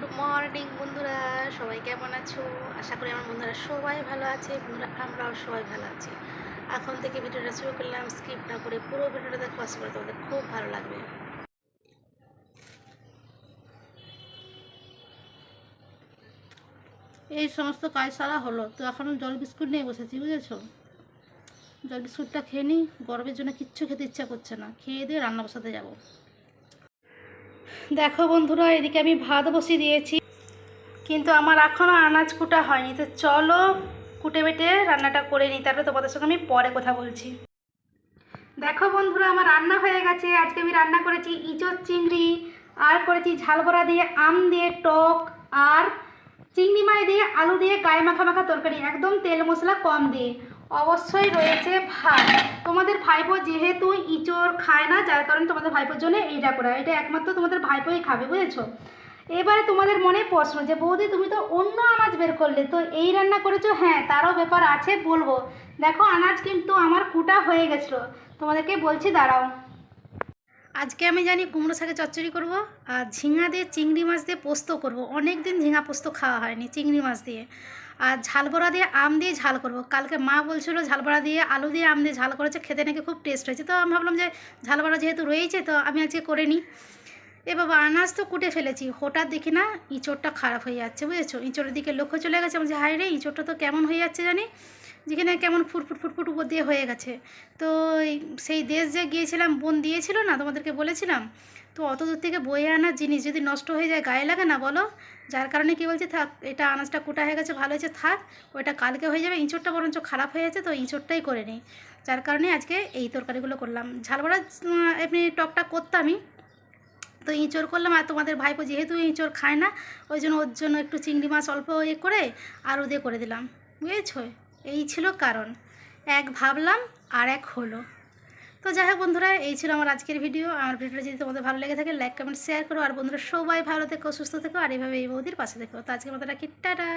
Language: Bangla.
গুড মর্নিং বন্ধুরা, সবাই কেমন আছো? আশা করি আমার বন্ধুরা সবাই ভালো আছে, বন্ধুরা আমরাও সবাই ভালো আছি। এখন থেকে ভিডিওটা শুরু করলাম স্কিপ না করে পুরো ভিডিওটা দেখো, আশা করি তোমাদের খুব ভালো লাগবে। এই সমস্ত কাজ সারা হলো, তো এখন জল বিস্কুট নিয়ে বসেছি, বুঝেছ? জল বিস্কুটটা খেয়ে নিই গরমের জন্য কিচ্ছু খেতে ইচ্ছা করছে না, খেয়ে দিয়ে রান্না বসাতে যাব। দেখো বন্ধুরা, এদিকে আমি ভাত বসিয়ে দিয়েছি। কিন্তু আমার এখনও আনাজ কুটা হয়নি। তো চলো কুটে বেটে রান্নাটা করে নিই। তারপরে তোমাদের সঙ্গে আমি পরে কথা বলছি। দেখো বন্ধুরা, আমার রান্না হয়ে গেছে। আজকে আমি রান্না করেছি ইঁচড় চিংড়ি, আর করেছি ঝালবড়া দিয়ে আম দিয়ে টক, আর চিংড়ি মাছ দিয়ে আলু দিয়ে গায়ে মাখা মাখা তরকারি, একদম তেল মশলা কম দিয়ে। অবশ্যই রয়েছে ভাত। তোমাদের ভাইপো যেহেতু ইঁচড় খায় না, যার কারণে তোমাদের ভাইপোর জন্য এইটা করা। এটা একমাত্র তোমাদের ভাইপোই খাবে, বুঝেছ? এবারে তোমাদের মনে প্রশ্ন যে, বৌদি, তুমি তো অন্য আনাজ বের করলে, তো এই রান্না করেছ? হ্যাঁ তারও ব্যাপার আছে, বলব। দেখো, আনাজ কিন্তু আমার কুটা হয়ে গেছিল। তোমাদেরকে বলছি, দাঁড়াও। আজকে আমি জানি কুমড়ো শাকে চচ্চড়ি করব আর ঝিঙা দিয়ে চিংড়ি মাছ দিয়ে পোস্ত করব। অনেক দিন ঝিঙা পোস্ত খাওয়া হয়নি চিংড়ি মাছ দিয়ে। আর ঝালবড়া দিয়ে আম দিয়ে ঝাল করব। কালকে মা বলছিল ঝালবড়া দিয়ে আলু দিয়ে আম দিয়ে ঝাল করেছে, খেতে নাকি খুব টেস্ট হয়েছে। তো আমি ভাবলাম যে ঝালবড়া যেহেতু রয়েছে, তো আমি আজকে করে নিই। এ বাবা, আনাজ তো কুটে ফেলেছি, হঠাৎ দেখি না ইঁচড়টা খারাপ হয়ে যাচ্ছে, বুঝেছ? ইঁচড়ের দিকে লক্ষ্য চলে গেছে, আমি যে হাই রে, ইঁচড়টা তো কেমন হয়ে যাচ্ছে জানি? যেখানে কেমন ফুটফুট ফুটফুট উপর দিয়ে হয়ে গেছে। তো সেই দেশ যে গিয়েছিলাম, বোন দিয়েছিল না, তোমাদেরকে বলেছিলাম? তো অত দূর থেকে বয়ে আনা জিনিস যদি নষ্ট হয়ে যায়, গায়ে লাগে না বলো? যার কারণে কি বলছে, থাক, এটা আনাজটা কুটা হয়ে গেছে, ভালো হয়েছে, থাক ওইটা কালকে হয়ে যাবে, ইঁচড়টা বরঞ্চ খারাপ হয়ে গেছে তো ইঁচড়টাই করে নিই যার কারণে আজকে এই তরকারিগুলো করলাম। ঝালবড়া এমনি টকটা করতামই, তো ইঁচড় করলাম, আর তোমাদের ভাইপো যেহেতু ইঁচড় খায় না, ওই জন্য ওর জন্য একটু চিংড়ি মাছ অল্প ইয়ে করে আলু দিয়ে করে দিলাম। বুঝেছ? এই ছিল কারণ। এক ভাবলাম আর এক হলো। তো যাই হোক বন্ধুরা, এই ছিল আমার আজকের ভিডিও। আমার ভিডিওটা যদি তোমাদের ভালো লেগে থাকে লাইক কমেন্ট শেয়ার করো। আর বন্ধুরা, সবাই ভালো থেকো, সুস্থ থেকো। আর এইভাবে এই বৌদির পাশে থেকো। তো আজকে মতো রাখি। টাটা!